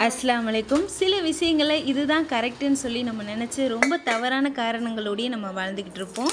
அஸ்லாம் வலைக்கும் சில விஷயங்களை இதுதான் கரெக்டுன்னு சொல்லி நம்ம நினச்சி ரொம்ப தவறான காரணங்களோடையே நம்ம வாழ்ந்துக்கிட்டு இருப்போம்.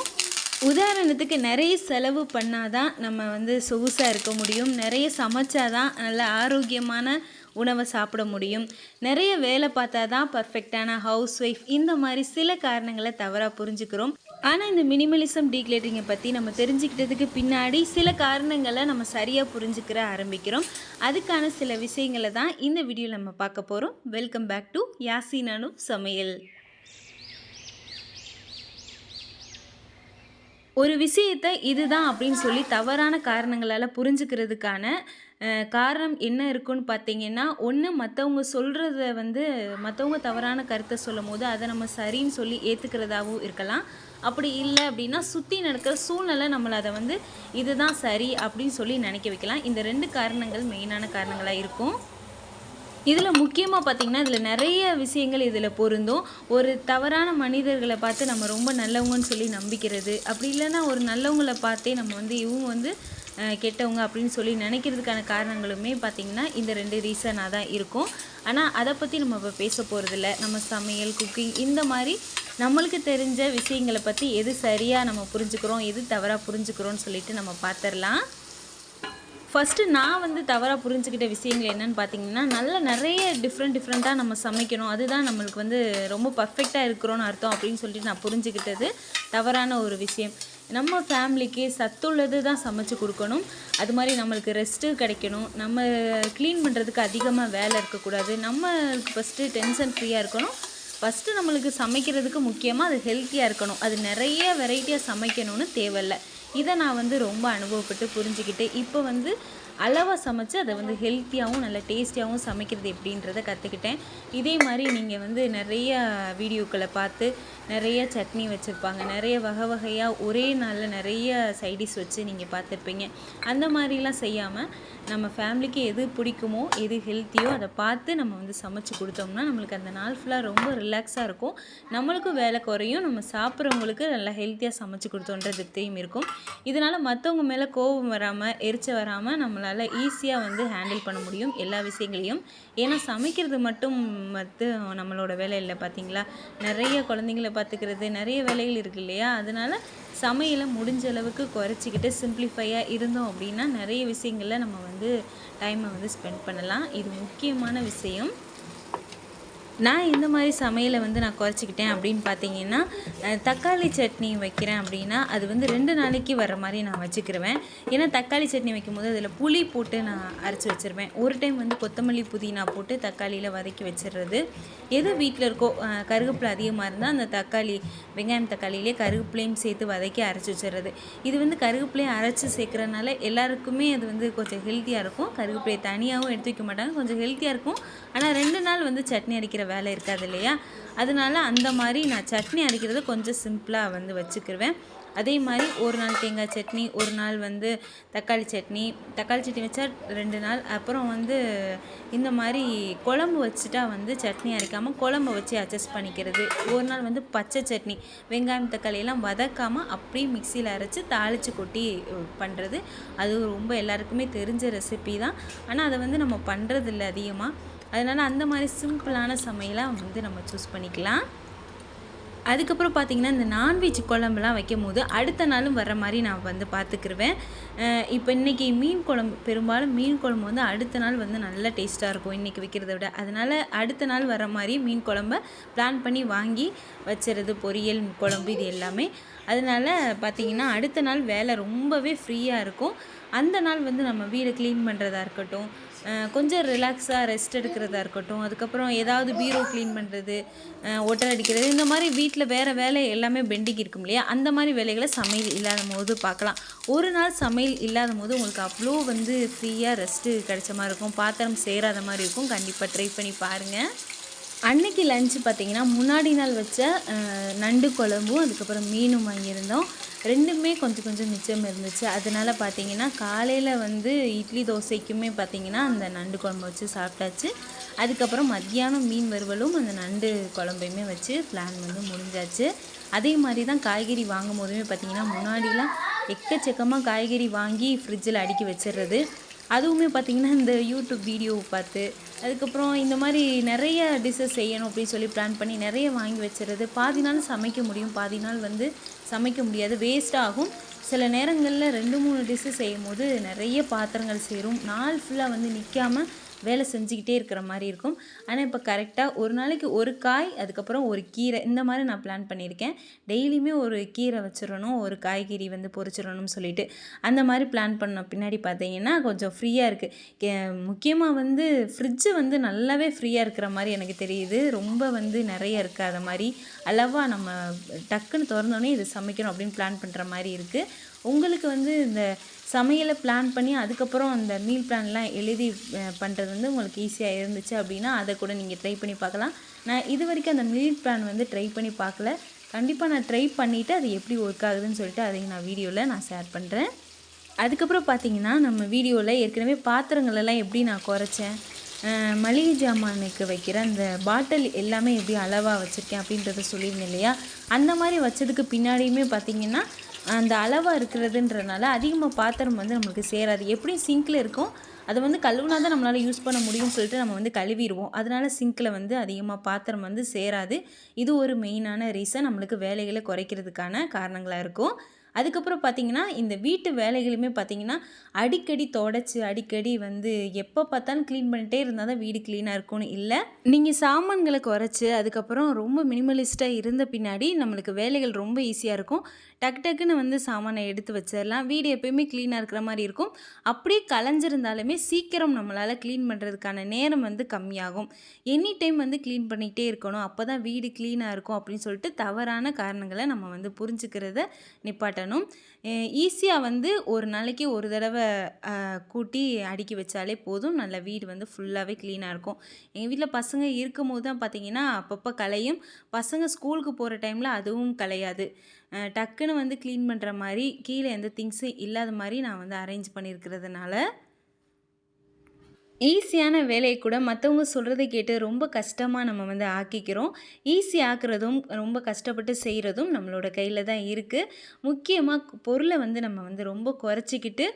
உதாரணத்துக்கு நிறைய செலவு பண்ணாதான் நம்ம வந்து சொகுசாக இருக்க முடியும். நிறைய சமைச்சாதான் நல்ல ஆரோக்கியமான உணவை சாப்பிட முடியும். நிறைய வேலை பார்த்தா தான் பர்ஃபெக்டான ஹவுஸ் ஒய்ஃப் இந்த மாதிரி சில காரணங்களை தவறாக புரிஞ்சுக்கிறோம். ஆனால் இந்த மினிமலிசம் டீக்ளேட்டிங்கை பற்றி நம்ம தெரிஞ்சுக்கிட்டதுக்கு பின்னாடி சில காரணங்களை நம்ம சரியாக புரிஞ்சுக்கிற ஆரம்பிக்கிறோம். அதுக்கான சில விஷயங்களை தான் இந்த வீடியோவில் நம்ம பார்க்க போகிறோம் வெல்கம் பேக் டு யாசினானு சமையல் ஒரு விஷயத்தை இதுதான் அப்படின்னு சொல்லி தவறான காரணங்களால் புரிஞ்சுக்கிறதுக்கான காரணம் என்ன இருக்குன்னு பார்த்தீங்கன்னா ஒன்று மற்றவங்க சொல்கிறத வந்து மற்றவங்க தவறான கருத்தை சொல்லும் போது அதை நம்ம சரின்னு சொல்லி ஏற்றுக்கிறதாகவும் இருக்கலாம். அப்படி இல்லை அப்படின்னா சுற்றி நடக்கிற சூழ்நிலை நம்மளை அதை வந்து இதுதான் சரி அப்படின்னு சொல்லி நினைக்க வைக்கலாம். இந்த ரெண்டு காரணங்கள் மெயினான காரணங்களாக இருக்கும். இதில் முக்கியமாக பார்த்தீங்கன்னா இதில் நிறைய விஷயங்கள் இதில் பொருந்தும். ஒரு தவறான மனிதர்களை பார்த்து நம்ம ரொம்ப நல்லவங்கன்னு சொல்லி நம்பிக்கிறது. அப்படி இல்லைன்னா ஒரு நல்லவங்களை பார்த்தே நம்ம வந்து இவங்க வந்து கெட்டவங்க அப்படின்னு சொல்லி நினைக்கிறதுக்கான காரணங்களுமே பார்த்திங்கன்னா இந்த ரெண்டு ரீசனாக தான் இருக்கும். ஆனால் அதை பற்றி நம்ம இப்போ பேச போகிறதில்ல நம்ம சமையல் குக்கிங் இந்த மாதிரி நம்மளுக்கு தெரிஞ்ச விஷயங்களை பற்றி எது சரியாக நம்ம புரிஞ்சுக்கிறோம் எது தவறாக புரிஞ்சுக்கிறோன்னு சொல்லிட்டு நம்ம பார்த்துடலாம் ஃபஸ்ட்டு நான் வந்து தவறாக புரிஞ்சுக்கிட்ட விஷயங்கள் என்னன்னு பார்த்தீங்கன்னா நல்ல நிறைய டிஃப்ரெண்ட் டிஃப்ரெண்ட்டாக நம்ம சமைக்கணும். அதுதான் நம்மளுக்கு வந்து ரொம்ப பர்ஃபெக்டாக இருக்கிறோன்னு அர்த்தம் அப்படின்னு சொல்லிட்டு நான் புரிஞ்சுக்கிட்டது தவறான ஒரு விஷயம். நம்ம ஃபேமிலிக்கு சத்துள்ளது தான் சமைச்சு கொடுக்கணும். அது மாதிரி நம்மளுக்கு ரெஸ்ட்டு கிடைக்கணும். நம்ம க்ளீன் பண்ணுறதுக்கு அதிகமாக வேலை இருக்கக்கூடாது. நம்மளுக்கு ஃபஸ்ட்டு டென்ஷன் ஃப்ரீயாக இருக்கணும். ஃபஸ்ட்டு நம்மளுக்கு சமைக்கிறதுக்கு முக்கியமாக அது ஹெல்த்தியாக இருக்கணும். அது நிறைய வெரைட்டியாக சமைக்கணும்னு தேவையில்ல. இதை நான் வந்து ரொம்ப அனுபவப்பட்டு புரிஞ்சுக்கிட்டு இப்போ வந்து அளவாக சமைச்சு அதை வந்து ஹெல்த்தியாகவும் நல்ல டேஸ்டியாகவும் சமைக்கிறது எப்படின்றத கற்றுக்கிட்டேன் இதே மாதிரி நீங்கள் வந்து நிறைய வீடியோக்களை பார்த்து நிறைய சட்னி வச்சுருப்பாங்க. நிறைய வகை வகையாக ஒரே நாளில் நிறைய சைடிஷ் வச்சு நீங்கள் பார்த்துருப்பீங்க. அந்த மாதிரிலாம் செய்யாமல் நம்ம ஃபேமிலிக்கு எது பிடிக்குமோ எது ஹெல்த்தியோ அதை பார்த்து நம்ம வந்து சமைச்சு கொடுத்தோம்னா நம்மளுக்கு அந்த நாள் ஃபுல்லாக ரொம்ப ரிலாக்ஸாக இருக்கும். நம்மளுக்கும் வேலை குறையும். நம்ம சாப்பிட்றவங்களுக்கு நல்லா ஹெல்த்தியாக சமைச்சு கொடுத்தோன்ற திருப்தியும் இருக்கும். இதனால் மற்றவங்க மேலே கோபம் வராமல் எரிச்ச வராமல் நம்மளை நம்மளால் ஈஸியாக வந்து ஹேண்டில் பண்ண முடியும் எல்லா விஷயங்களையும். ஏன்னா சமைக்கிறது மட்டும் வந்து நம்மளோட வேலை இல்லை பார்த்தீங்களா நிறைய குழந்தைங்கள பார்த்துக்கிறது நிறைய வேலைகள் இருக்கு இல்லையா? அதனால் சமையலை முடிஞ்ச அளவுக்கு குறைச்சிக்கிட்டு சிம்பிளிஃபையாக இருந்தோம் அப்படின்னா நிறைய விஷயங்களில் நம்ம வந்து டைமை வந்து ஸ்பெண்ட் பண்ணலாம். இது முக்கியமான விஷயம். நான் இந்த மாதிரி சமையலை வந்து நான் குறைச்சிக்கிட்டேன் அப்படின்னு பார்த்தீங்கன்னா தக்காளி சட்னி வைக்கிறேன் அப்படின்னா அது வந்து ரெண்டு நாளைக்கு வர மாதிரி நான் வச்சுக்கிருவேன். ஏன்னா தக்காளி சட்னி வைக்கும்போது அதில் புளி போட்டு நான் அரைச்சி வச்சிருவேன். ஒரு டைம் வந்து கொத்தமல்லி புதினா போட்டு தக்காளியில் வதக்கி வச்சிடுறது எது வீட்டில் இருக்கோ அஹ், கருவேப்பிலை அதிகமாக இருந்தால் அந்த தக்காளி வெங்காயம் தக்காளியிலே கருவேப்பிலையும் சேர்த்து வதக்கி அரைச்சி வச்சிடுறது இது வந்து கருவேப்பிலையும் அரைச்சி சேர்க்குறதுனால எல்லாருக்குமே அது வந்து கொஞ்சம் ஹெல்த்தியாக இருக்கும். கருவேப்பிலையை தனியாகவும் எடுத்து வைக்க மாட்டாங்க. கொஞ்சம் ஹெல்த்தியாக இருக்கும். ஆனால் ரெண்டு நாள் வந்து சட்னி அரைக்கிற வேலை இருக்காது இல்லையா? அதனால அந்த மாதிரி நான் சட்னி அரைக்கிறது கொஞ்சம் சிம்பிளாக வந்து வச்சுக்கிருவேன். அதே மாதிரி ஒரு நாள் தேங்காய் சட்னி ஒரு நாள் வந்து தக்காளி சட்னி. தக்காளி சட்னி வச்சா ரெண்டு நாள். அப்புறம் வந்து இந்த மாதிரி குழம்பு வச்சுட்டா வந்து சட்னி அரைக்காமல் குழம்பு வச்சு அட்ஜஸ்ட் பண்ணிக்கிறது. ஒரு நாள் வந்து பச்சை சட்னி. வெங்காயம் தக்காளி எல்லாம் வதக்காமல் அப்படியே மிக்சியில் அரைச்சி தாளித்து கொட்டி பண்ணுறது அது ரொம்ப எல்லாருக்குமே தெரிஞ்ச ரெசிபி தான். ஆனால் அதை வந்து நம்ம பண்ணுறதில்ல அதிகமாக அதனால் அந்த மாதிரி சிம்பிளான சமையலாக வந்து நம்ம சூஸ் பண்ணிக்கலாம். அதுக்கப்புறம் பார்த்திங்கன்னா இந்த நான்வெஜ் குழம்புலாம் வைக்கும் போது அடுத்த நாளும் வர மாதிரி நான் வந்து பார்த்துக்கிருவேன் இப்போ இன்றைக்கி மீன் குழம்பு பெரும்பாலும் மீன் குழம்பு வந்து அடுத்த நாள் வந்து நல்ல டேஸ்ட்டாக இருக்கும் இன்றைக்கி வைக்கிறத விட. அதனால் அடுத்த நாள் வர மாதிரி மீன் குழம்ப பிளான் பண்ணி வாங்கி வச்சுறது பொரியல் குழம்பு இது எல்லாமே. அதனால் பார்த்திங்கன்னா அடுத்த நாள் வேலை ரொம்பவே ஃப்ரீயாக இருக்கும். அந்த நாள் வந்து நம்ம வீடை க்ளீன் பண்ணுறதா இருக்கட்டும் கொஞ்சம் ரிலாக்ஸாக ரெஸ்ட் எடுக்கிறதா இருக்கட்டும் அதுக்கப்புறம் ஏதாவது பீரோ க்ளீன் பண்ணுறது ஒட்டர் அடிக்கிறது இந்த மாதிரி வீட்டில் வேறு வேலை எல்லாமே பெண்டிங் இருக்கும் இல்லையா? அந்த மாதிரி வேலைகளை சமையல் இல்லாத போது பார்க்கலாம். ஒரு நாள் சமையல் இல்லாத போது உங்களுக்கு அவ்வளோ வந்து ஃப்ரீயாக ரெஸ்ட்டு கிடைச்ச மாதிரி இருக்கும். பாத்திரம் சேராத மாதிரி இருக்கும். கண்டிப்பாக ட்ரை பண்ணி பாருங்கள் அன்னைக்கு லஞ்சு பார்த்தீங்கன்னா முன்னாடி நாள் வச்ச நண்டு குழம்பும் அதுக்கப்புறம் மீனும் வாங்கியிருந்தோம். ரெண்டுமே கொஞ்சம் கொஞ்சம் மிச்சம் இருந்துச்சு. அதனால பார்த்தீங்கன்னா காலையில் வந்து இட்லி தோசைக்குமே பார்த்தீங்கன்னா அந்த நண்டு குழம்பு வச்சு சாப்பிட்டாச்சு. அதுக்கப்புறம் மத்தியானம் மீன் வறுவலும் அந்த நண்டு குழம்பையுமே வச்சு பிளான் வந்து முடிஞ்சாச்சு. அதே மாதிரி தான் காய்கறி வாங்கும் போதுமே பார்த்தீங்கன்னா முன்னாடிலாம் எக்கச்சக்கமாக காய்கறி வாங்கி ஃப்ரிட்ஜில் அடுக்கி வச்சிடுறது அதுவுமே பார்த்திங்கன்னா இந்த யூடியூப் வீடியோவை பார்த்து அதுக்கப்புறம் இந்த மாதிரி நிறைய டிஷ்ஷஸ் செய்யணும் அப்படின்னு சொல்லி பிளான் பண்ணி நிறைய வாங்கி வச்சுறது பாதி நாள் சமைக்க முடியும். பாதி நாள் வந்து சமைக்க முடியாது. வேஸ்ட் ஆகும். சில நேரங்களில் ரெண்டு மூணு டிஷ்ஷு செய்யும் போது நிறைய பாத்திரங்கள் சேரும். நாள் ஃபுல்லாக வந்து நிற்காம வேலை செஞ்சுக்கிட்டே இருக்கிற மாதிரி இருக்கும். ஆனால் இப்போ கரெக்டாக ஒரு நாளைக்கு ஒரு காய் அதுக்கப்புறம் ஒரு கீரை இந்த மாதிரி நான் பிளான் பண்ணியிருக்கேன். டெய்லியுமே ஒரு கீரை வச்சிடணும் ஒரு காய்கறி வந்து பொறிச்சிடணும்னு சொல்லிட்டு. அந்த மாதிரி பிளான் பண்ண பின்னாடி பார்த்தீங்கன்னா கொஞ்சம் ஃப்ரீயாக இருக்குது முக்கியமாக வந்து ஃப்ரிட்ஜு வந்து நல்லாவே ஃப்ரீயாக இருக்கிற மாதிரி எனக்கு தெரியுது. ரொம்ப வந்து நிறைய இருக்காத மாதிரி. அளவாக நம்ம டக்குன்னு திறந்தோடனே இது சமைக்கணும் அப்படின்னு பிளான் பண்ணுற மாதிரி இருக்குது உங்களுக்கு வந்து இந்த சமையலை பிளான் பண்ணி அதுக்கப்புறம் அந்த மீல் பிளான்லாம் எழுதி பண்ணுறது வந்து உங்களுக்கு ஈஸியாக இருந்துச்சு அப்படின்னா அதை கூட நீங்கள் ட்ரை பண்ணி பார்க்கலாம். நான் இது வரைக்கும் அந்த மீல் பிளான் வந்து ட்ரை பண்ணி பார்க்கல. கண்டிப்பாக நான் ட்ரை பண்ணிவிட்டு அது எப்படி ஒர்க் ஆகுதுன்னு சொல்லிட்டு அதையும் நான் வீடியோவில் நான் ஷேர் பண்ணுறேன் அதுக்கப்புறம் பார்த்தீங்கன்னா நம்ம வீடியோவில் ஏற்கனவே பாத்திரங்களெல்லாம் எப்படி நான் குறைச்சேன்? மளிகை ஜாமானுக்கு வைக்கிற அந்த பாட்டில் எல்லாமே எப்படி அளவாக வச்சுருக்கேன் அப்படின்றத சொல்லியிருந்தேன் இல்லையா? அந்த மாதிரி வச்சதுக்கு பின்னாடியுமே பார்த்தீங்கன்னா அந்த அளவாக இருக்கிறதுன்றனால அதிகமாக பாத்திரம் வந்து நம்மளுக்கு சேராது. எப்படி சிங்கில் இருக்கும் அதை வந்து கழுவுனா தான் நம்மளால் யூஸ் பண்ண முடியும்னு சொல்லிட்டு நம்ம வந்து கழுவிடுவோம். அதனால் சிங்கில் வந்து அதிகமாக பாத்திரம் வந்து சேராது. இது ஒரு மெயினான ரீசன் நம்மளுக்கு வேலைகளை குறைக்கிறதுக்கான காரணங்களாக இருக்கும். அதுக்கப்புறம் பார்த்திங்கன்னா இந்த வீட்டு வேலைகளுமே பார்த்தீங்கன்னா அடிக்கடி தொடச்சி அடிக்கடி வந்து எப்போ பார்த்தாலும் க்ளீன் பண்ணிட்டே இருந்தால் தான் வீடு க்ளீனாக இருக்கும்னு இல்லை. நீங்கள் சாமான்களை குறைச்சி அதுக்கப்புறம் ரொம்ப மினிமலிஸ்ட்டாக இருந்த பின்னாடி நம்மளுக்கு வேலைகள் ரொம்ப ஈஸியாக இருக்கும். டக்கு டக்குன்னு வந்து சாமானை எடுத்து வச்சிடலாம். வீடு எப்பயுமே க்ளீனாக இருக்கிற மாதிரி இருக்கும். அப்படியே கலைஞ்சிருந்தாலுமே சீக்கிரம் நம்மளால் க்ளீன் பண்ணுறதுக்கான நேரம் வந்து கம்மியாகும். எனி டைம் வந்து க்ளீன் பண்ணிகிட்டே இருக்கணும். அப்போ தான் வீடு க்ளீனாக இருக்கும் அப்படின்னு சொல்லிட்டு தவறான காரணங்களை நம்ம வந்து புரிஞ்சுக்கிறத நிப்பாட்டணும். ஈஸியாக வந்து ஒரு நாளைக்கு ஒரு தடவை கூட்டி அடுக்கி வச்சாலே போதும். நல்ல வீடு வந்து ஃபுல்லாகவே க்ளீனாக இருக்கும். எங்கள் வீட்டில் பசங்க இருக்கும் போது தான் பார்த்தீங்கன்னா அப்பப்போ கலையும் பசங்க ஸ்கூலுக்கு போகிற டைமில் அதுவும் கலையாது டக்குன்னு வந்து க்ளீன் பண்ணுற மாதிரி கீழே எந்த திங்ஸும் இல்லாத மாதிரி நான் வந்து அரேஞ்ச் பண்ணியிருக்கிறதுனால ஈஸியான வேலையை கூட மற்றவங்க சொல்கிறத கேட்டு ரொம்ப கஷ்டமாக நம்ம வந்து ஆக்கிக்கிறோம். ஈஸி ஆக்குறதும் ரொம்ப கஷ்டப்பட்டு செய்கிறதும் நம்மளோட கையில் தான் இருக்குது முக்கியமாக பொருளை வந்து நம்ம வந்து ரொம்ப குறைச்சிக்கிட்டு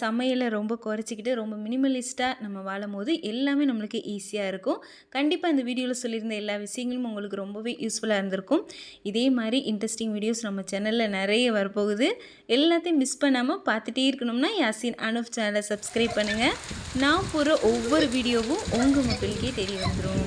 சமையலை ரொம்ப குறைச்சிக்கிட்டு ரொம்ப மினிமலிஸ்ட்டாக நம்ம வாழும் போது எல்லாமே நம்மளுக்கு ஈஸியாக இருக்கும். கண்டிப்பாக இந்த வீடியோவில் சொல்லியிருந்த எல்லா விஷயங்களும் உங்களுக்கு ரொம்பவே யூஸ்ஃபுல்லாக இருந்திருக்கும். இதே மாதிரி இன்ட்ரெஸ்டிங் வீடியோஸ் நம்ம சேனலில் நிறைய வரப்போகுது. எல்லாத்தையும் மிஸ் பண்ணாமல் பார்த்துட்டே இருக்கணும்னா யாசின் அனுப் சேனலை சப்ஸ்கிரைப் பண்ணுங்கள் நான் போகிற ஒவ்வொரு வீடியோவும் உங்கள் மொபைலுக்கே தெரிய வந்துடும்